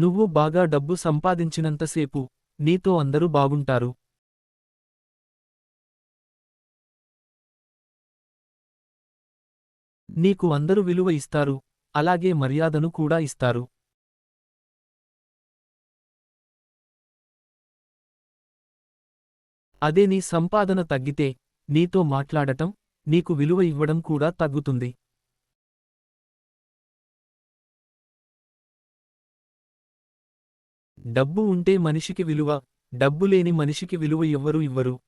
నువ్వు బాగా డబ్బు సంపాదించినంతసేపు నీతో అందరూ బాగుంటారు. నీకు అందరూ విలువ ఇస్తారు అలాగే మర్యాదను కూడా ఇస్తారు. అదే నీ సంపాదన తగ్గితే నీతో మాట్లాడటం నీకు విలువ ఇవ్వడం కూడా తగ్గుతుంది. డబ్బు ఉంటే మనిషికి విలువ డబ్బు లేని మనిషికి విలువ ఎవ్వరూ ఇవ్వరు.